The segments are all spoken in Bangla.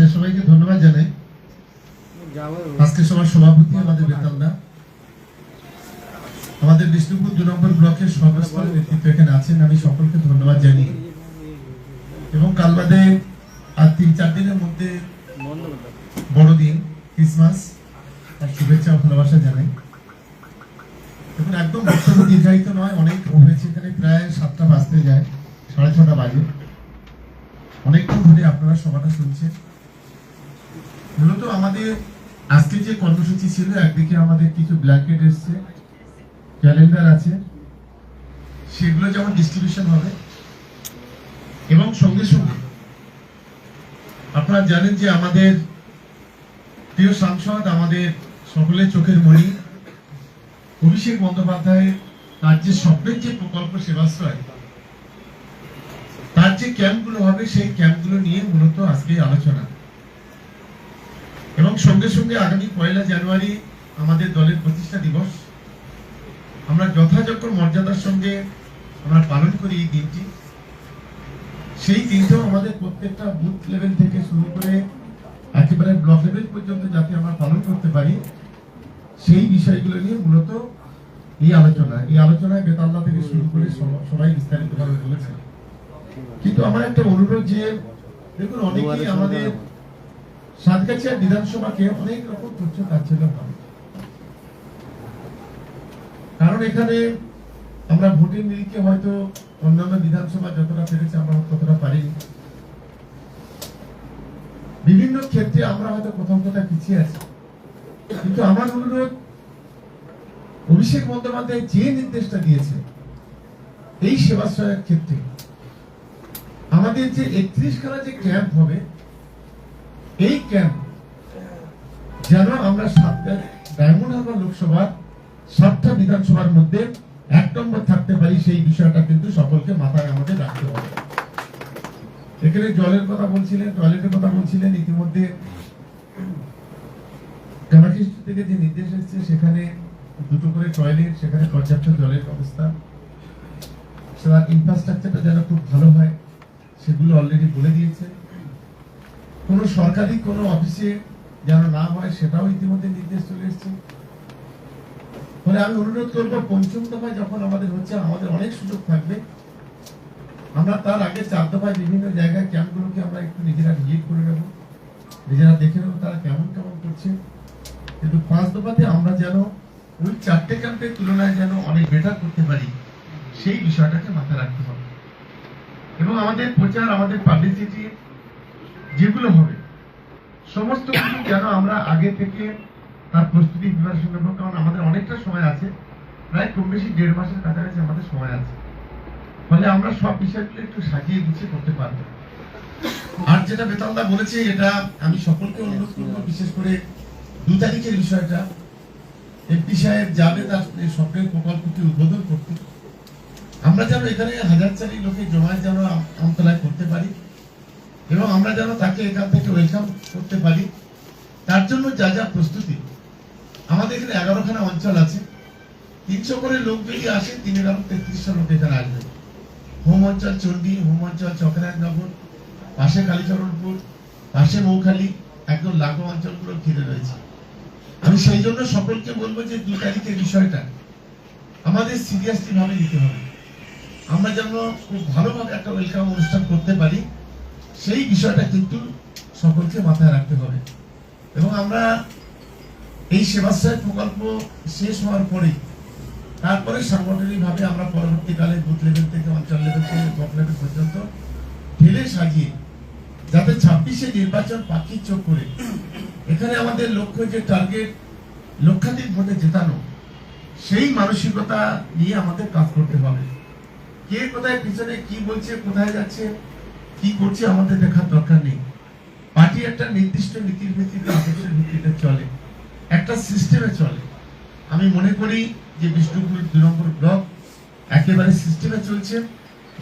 আচ্ছা সবাইকে ধন্যবাদ জানাই। আজকে সবার সভাপতি আমাদের বেতালদা আমাদের বিষ্ণুপুর দু নম্বর ব্লকের সর্বস্তরের নেতৃত্ব এখানে আছেন। আমি সকলকে ধন্যবাদ জানি। এবং কাল বাদে আর তিন চার দিনের মধ্যে বড়দিন, ক্রিসমাস আর শুভেচ্ছা ভালোবাসা জানাই। দেখুন, একদম বক্তব্য দীর্ঘায়িত নয়, অনেক হয়েছে এখানে, প্রায় সাতটা বাজতে যায়, সাড়ে ছটা বাজে। অনেকক্ষণ ধরে আপনারা সভাটা শুনছেন। মূলত আমাদের আজকে যে কর্মসূচি ছিল, একদিকে আমাদের কিছু ব্ল্যাঙ্কেট এসছে ক্যালেন্ডার আছে, সেগুলো যেমন ডিস্ট্রিবিউশন হবে, এবং সঙ্গে সঙ্গে আপনারা জানেন যে আমাদের প্রিয় সাংসদ, আমাদের সকলের চোখের মণি অভিষেক বন্দ্যোপাধ্যায়ের তার যে স্বপ্নের যে প্রকল্প সেবাশ্রয়, তার যে ক্যাম্পগুলো হবে, সেই ক্যাম্পগুলো নিয়ে মূলত আজকে আলোচনা। এবং সঙ্গে সঙ্গে আগামী পয়লা জানুয়ারি আমাদের দলের প্রতিষ্ঠা দিবস। আমরা যথাযোগ্য মর্যাদার সঙ্গে আমরা পালন করি এই দিনটি। সেই দিনটাও আমাদের প্রত্যেকটা বুথ লেভেল থেকে শুরু করে একেবারে ব্লক লেভেল পর্যন্ত যাতে আমরা পালন করতে পারি, সেই বিষয়গুলো নিয়ে মূলত এই আলোচনা। এই আলোচনায় বেতাল্লা থেকে শুরু করে সবাই বিস্তারিতভাবে বলেছেন। কিন্তু আমার একটা অনুরোধ যে, দেখুন, অনেকেই আমাদের সাতগাছিয়া বিধানসভাকে অনেক রকম তুচ্ছ কারণ এখানে আমরা ভোটের নিরিখে হয়তো অন্যান্য বিধানসভা যতটা আমরা ততটা বিভিন্ন ক্ষেত্রে আমরা হয়তো কোথাও কোথাও পিছিয়ে আছি। কিন্তু আমার অনুরোধ অভিষেক বন্দ্যোপাধ্যায় যে নির্দেশটা দিয়েছে, এই সেবাশ্রয়ের ক্ষেত্রে আমাদের যে একত্রিশ খানা যে ক্যাম্প হবে এই ক্যাম্প যেন আমরা সাতটা ডায়মন্ড লোকসভার সাতটা বিধানসভার মধ্যে এক নম্বর থাকতে পারি সেই বিষয়টা কিন্তু সকলকে মাথায় আমাদের রাখতে হবে। এখানে জলের কথা বলছিলেন, টয়লেটের কথা বলছিলেন, ইতিমধ্যে থেকে যে নির্দেশ এসেছে, সেখানে দুটো করে টয়লেট, সেখানে পর্যাপ্ত জলের ব্যবস্থা। সেটার ইনফ্রাস্ট্রাকচারটা যেন খুব ভালো হয়, সেগুলো অলরেডি বলে দিয়েছে। কোনো সরকারি, কোনো অফিসে যেন না হয়, সেটাও ইতিমধ্যে নির্দেশ চলে এসেছে। ফলে আমি অনুরোধ করব, পঞ্চম দফায় যখন আমাদের হচ্ছে, আমাদের অনেক সুযোগ থাকবে, আমরা তার আগে চার দফায় বিভিন্ন জায়গায় ক্যাম্পগুলোকে আমরা একটু নিজেরা ভিজিট করে নেব। নিজেরা দেখে নেব তারা কেমন কেমন করছে। কিন্তু পাঁচ দফাতে আমরা যেন ওই চারটে ক্যাম্পের তুলনায় যেন অনেক বেটার করতে পারি, সেই বিষয়টাকে মাথায় রাখতে হবে। এবং আমাদের প্রচার, আমাদের পাবলিসিটি যেগুলো হবে। সমস্ত কিছু যেন আমরা আগে থেকে তার প্রস্তুতি প্রিপারেশন নেব কারণ আমাদের অনেকটা সময় আছে। প্রায় কম বেশি দেড় মাসের কাছাকাছি আমাদের সময় আছে। ফলে আমরা সব বিষয়গুলো একটু সাজিয়ে গুছিয়ে করতে পারব। আর যেটা বেতনদা বলেছে, এটা আমি সকলকে অনুরোধ করব, বিশেষ করে দু তারিখের বিষয়টা। এমপি সাহেব যাবে, তার স্বপ্নের প্রকল্পটি উদ্বোধন করতে। আমরা যেন এখানে হাজার চারি লোকের জমায় যেন আম- আমতলায় করতে পারি। এবং আমরা যেন তাকে এখান থেকে ওয়েলকাম করতে পারি, তার জন্য যা যা প্রস্তুতি। আমাদের এখানে এগারোখানা অঞ্চল আছে। তিনশো করে লোক যদি আসে তিন এগারো তেত্রিশশো লোক এখানে আসবে। হোম অঞ্চল চণ্ডী, হোম অঞ্চল চক্রায়নগর পাশে কালীচরণপুর, পাশে মৌখালি, একদম লাগো অঞ্চলগুলো ঘিরে রয়েছে। আমি সেই জন্য সকলকে বলব যে দু তারিখের বিষয়টা আমাদের সিরিয়াসলি ভাবে নিতে হবে। আমরা যেন খুব ভালোভাবে একটা ওয়েলকাম অনুষ্ঠান করতে পারি। সেই বিষয়টা কিন্তু সকলকে মাথায় রাখতে হবে। এবং আমরা এই সেবাশ্রয় প্রকল্প শেষ হওয়ার পরেই, তারপরে সাংগঠনিকভাবে আমরা পরবর্তীকালে বুথ লেভেল থেকে অঞ্চল লেভেল থেকে ব্লক লেভেল পর্যন্ত ঢেলে সাজিয়ে, যাতে ছাব্বিশে নির্বাচন পাখির চোখ করে, এখানে আমাদের লক্ষ্য যে টার্গেট লক্ষাধিক ভোটে জেতানো, সেই মানসিকতা নিয়ে আমাদের কাজ করতে হবে। কে কোথায় পিছনে, কি বলছে, কোথায় যাচ্ছে কি করছে আমাদের দেখার দরকার নেই। পার্টি একটা নির্দিষ্ট নীতির ভিত্তিতে, আদর্শের ভিত্তিতে চলে। একটা সিস্টেমে চলে। আমি মনে করি যে বিষ্ণুপুর দুই নম্বর ব্লক একেবারে সিস্টেমে চলছে,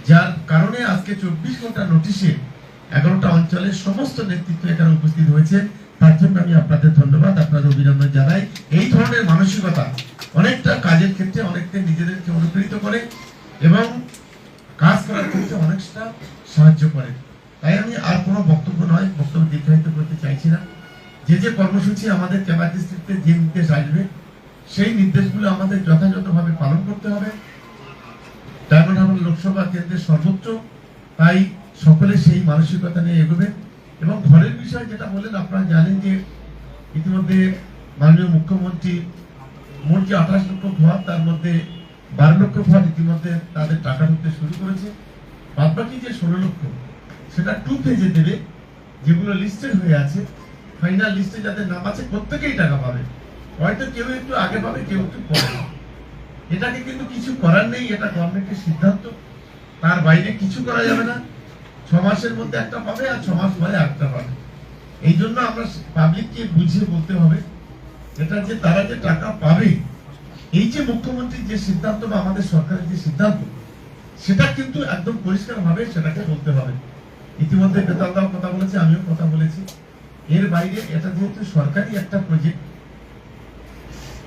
যার কারণে আজকে চব্বিশ ঘণ্টা নোটিশে এগারোটা অঞ্চলের সমস্ত নেতৃত্ব এখানে উপস্থিত হয়েছে। তার জন্য আমি আপনাদের ধন্যবাদ, আপনাদের অভিনন্দন জানাই। এই ধরনের মানসিকতা অনেকটা কাজের ক্ষেত্রে অনেকটা নিজেদেরকে অনুপ্রেরিত করে এবং কাজ করার ক্ষেত্রে অনেকটা সাহায্য করে তাই আমি আর কোনো বক্তব্য নয়, বক্তব্য দীর্ঘায়িত করতে চাইছি না। যে যে কর্মসূচি আমাদের ক্যাবার ডিস্ট্রিক্টে যে নির্দেশ আসবে, সেই নির্দেশগুলো আমাদের যথাযথভাবে পালন করতে হবে। ডায়মন্ড হারবার লোকসভা কেন্দ্রের সর্বোচ্চ, তাই সকলে সেই মানসিকতা নিয়ে এগোবেন এবং ঘরের বিষয় যেটা বলেন আপনারা জানেন যে ইতিমধ্যে মাননীয় মুখ্যমন্ত্রী মোট যে আঠাশ লক্ষ ঘর, তার মধ্যে বারো লক্ষ ঘর ইতিমধ্যে তাদের টাকা ঢুকতে শুরু করেছে। বাদ বাকি যে ষোলো লক্ষ, সেটা টু ফেজে দেবে, যেগুলো লিস্টেড হয়ে আছে। ফাইনাল লিস্টে যাদের নাম আছে, প্রত্যেকেই টাকা পাবে। হয়তো কেউ একটু আগে পাবে, কেউ একটু পরে। এটাকে কিন্তু কিছু করার নেই, এটা গভর্নমেন্টের সিদ্ধান্ত। তার বাইরে কিছু করা যাবে না। ছ মাসের মধ্যে একটা পাবে আর ছ মাস পরে একটা পাবে। এই জন্য আমরা পাবলিককে বুঝিয়ে বলতে হবে এটা যে তারা যে টাকা পাবে, এই যে মুখ্যমন্ত্রীর যে সিদ্ধান্ত বা আমাদের সরকারের যে সিদ্ধান্ত সেটা কিন্তু একদম পরিষ্কার ভাবে সেটাকে বলতে হবে। ইতিমধ্যে বেতালদাও কথা বলেছে, আমিও কথা বলেছি। এর বাইরে এটা যেহেতু সরকারি একটা প্রজেক্ট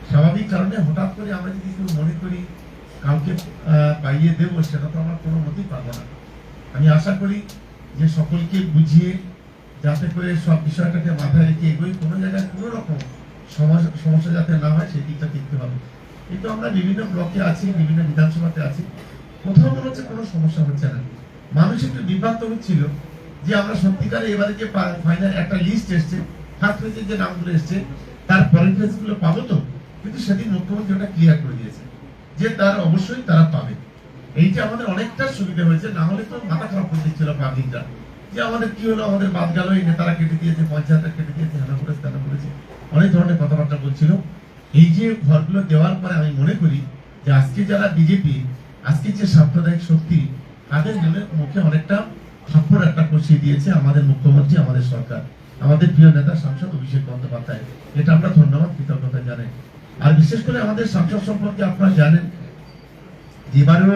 স্বাভাবিক কারণে হঠাৎ করে আমরা যদি কেউ মনে করি কাউকে পাইয়ে দেবো, সেটা তো আমরা কোনো মতেই পারব না। আমি আশা করি যে সকলকে বুঝিয়ে যাতে করে সব বিষয়টাকে মাথায় রেখে এগোই, কোনো জায়গায় কোনো রকম সমস্যা যাতে না হয়, সেই দিকটা দেখতে হবে। কিন্তু আমরা বিভিন্ন ব্লকে আছি, বিভিন্ন বিধানসভাতে আছি। কোথাও মনে হচ্ছে কোনো সমস্যা হচ্ছে না। মানুষ একটু বিভ্রান্ত হচ্ছিল যে আমরা সত্যিকারে এবারে যে ফাইনাল একটা লিস্ট এসছে ফার্স্ট ফেজের যে নামগুলো এসছে, তার পরের ফেজগুলো পাবো তো? কিন্তু সেদিন মুখ্যমন্ত্রী ওটা ক্লিয়ার করে দিয়েছে যে তার অবশ্যই তারা পাবে। এইটা আমাদের অনেকটা সুবিধা হয়েছে, না হলে তো মাথা খারাপ করে দিচ্ছিল পাবলিকরা যে আমাদের কি হলো, আমাদের বাদ গেল, এই নেতারা কেটে দিয়েছে পঞ্চায়েতটা কেটে দিয়েছে, হেনা করেছে, তেনা করেছে। অনেক ধরনের কথাবার্তা বলছিল। এই যে ঘরগুলো দেওয়ার পরে আমি মনে করি যে আজকে যারা বিজেপি আজকে যে সাম্প্রদায়িক শক্তি তাদের মুখে অনেকটা থাপ্পড় একটা কষিয়ে দিয়েছে আমাদের মুখ্যমন্ত্রী, আমাদের সরকার। আমাদের প্রিয় নেতা সাংসদ অভিষেক বন্দ্যোপাধ্যায়। এটা আমরা ধন্যবাদ, কৃতজ্ঞতা জানাই। আর বিশেষ করে আমাদের সাংসদ সম্পর্কে আপনারা জানেন যে এবারেও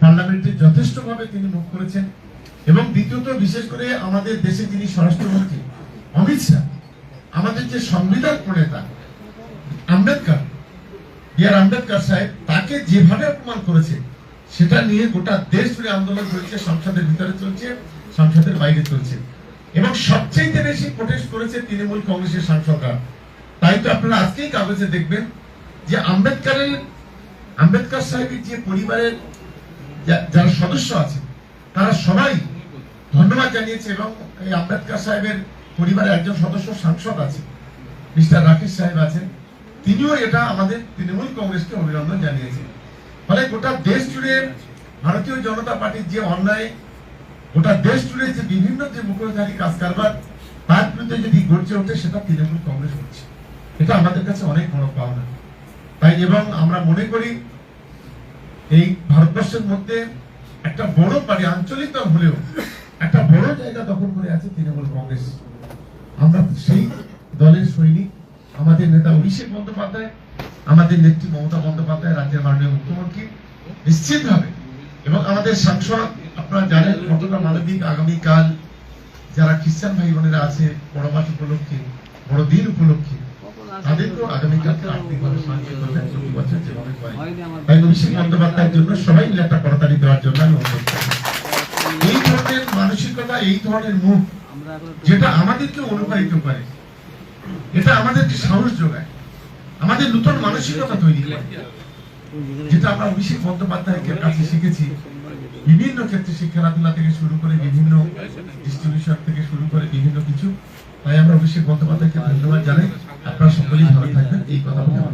পার্লামেন্টে যথেষ্টভাবে তিনি মুখ করেছেন। এবং দ্বিতীয়ত বিশেষ করে আমাদের দেশে যিনি স্বরাষ্ট্রমন্ত্রী, অমিত শাহ, আমাদের যে সংবিধান প্রণেতা আম্বেদকর বিআর আম্বেদকর সাহেব, তাকে যেভাবে অপমান করেছে সেটা নিয়ে গোটা দেশ জুড়ে আন্দোলন চলছে, সংসদের ভিতরে চলছে, সংসদের বাইরে চলছে। এবং সবচেয়ে বেশি প্রোটেস্ট করেছে তৃণমূল কংগ্রেসের সাংসদরা তাই তো আপনারা আজকেই কাগজে দেখবেন যে আম্বেদকারের, আম্বেদকর সাহেবের যে পরিবারের যারা সদস্য আছে, তারা সবাই ধন্যবাদ জানিয়েছে এবং এই আম্বেদকর সাহেবের পরিবারের একজন সদস্য সাংসদ আছে, মিস্টার রাকেশ সাহেব আছেন। তিনিও এটা আমাদের তৃণমূল কংগ্রেসকে অভিনন্দন জানিয়েছেন। ফলে গোটা দেশ জুড়ে ভারতীয় জনতা পার্টির যে অন্যায়, গোটা দেশ জুড়ে যে বিভিন্ন যে মুখোশধারী কাজ কারবার তার বিরুদ্ধে যদি গর্জে ওঠে, সেটা তৃণমূল কংগ্রেস হচ্ছে এটা আমাদের কাছে অনেক বড় পাওনা। তাই এবং আমরা মনে করি, এই ভারতবর্ষের মধ্যে একটা বড় পার্টি আঞ্চলিক দল হলেও একটা বড় জায়গা দখল করে আছে তৃণমূল কংগ্রেস। আমরা সেই দলের সৈনিক, আমাদের নেতা অভিষেক বন্দ্যোপাধ্যায় আমাদের নেত্রী মমতা বন্দ্যোপাধ্যায়, রাজ্যের মাননীয় মুখ্যমন্ত্রী, নিশ্চিতভাবে এবং আমাদের সাংসদ, আপনারা জানেন কতটা মানবিক আগামীকাল যারা খ্রিস্টান ভাই বোনেরা আছে, বড় মাস উপলক্ষে, বড় দিন উপলক্ষে আগামীকালকে বন্দ্যোপাধ্যায়ের জন্য সবাই একটা দেওয়ার জন্য এই ধরনের মানসিকতা, এই ধরনের মুখ, যেটা আমাদেরকে অনুপ্রাণিত করে, এটা আমাদেরকে সাহস যোগায়। আমাদের নতুন মানসিকতা তৈরি যেটা আমরা অভিষেক বন্দ্যোপাধ্যায়কে কাছে শিখেছি। বিভিন্ন ক্ষেত্রে খেলাধুলা থেকে শুরু করে বিভিন্ন ডিস্ট্রিবিউশন থেকে শুরু করে বিভিন্ন কিছু। তাই আমরা অভিষেক বন্দ্যোপাধ্যায়কে ধন্যবাদ জানাই। আপনারা সকলেই ভালো থাকবেন। এই কথা আমি আমার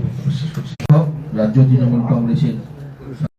রাজ্য তৃণমূল কংগ্রেসের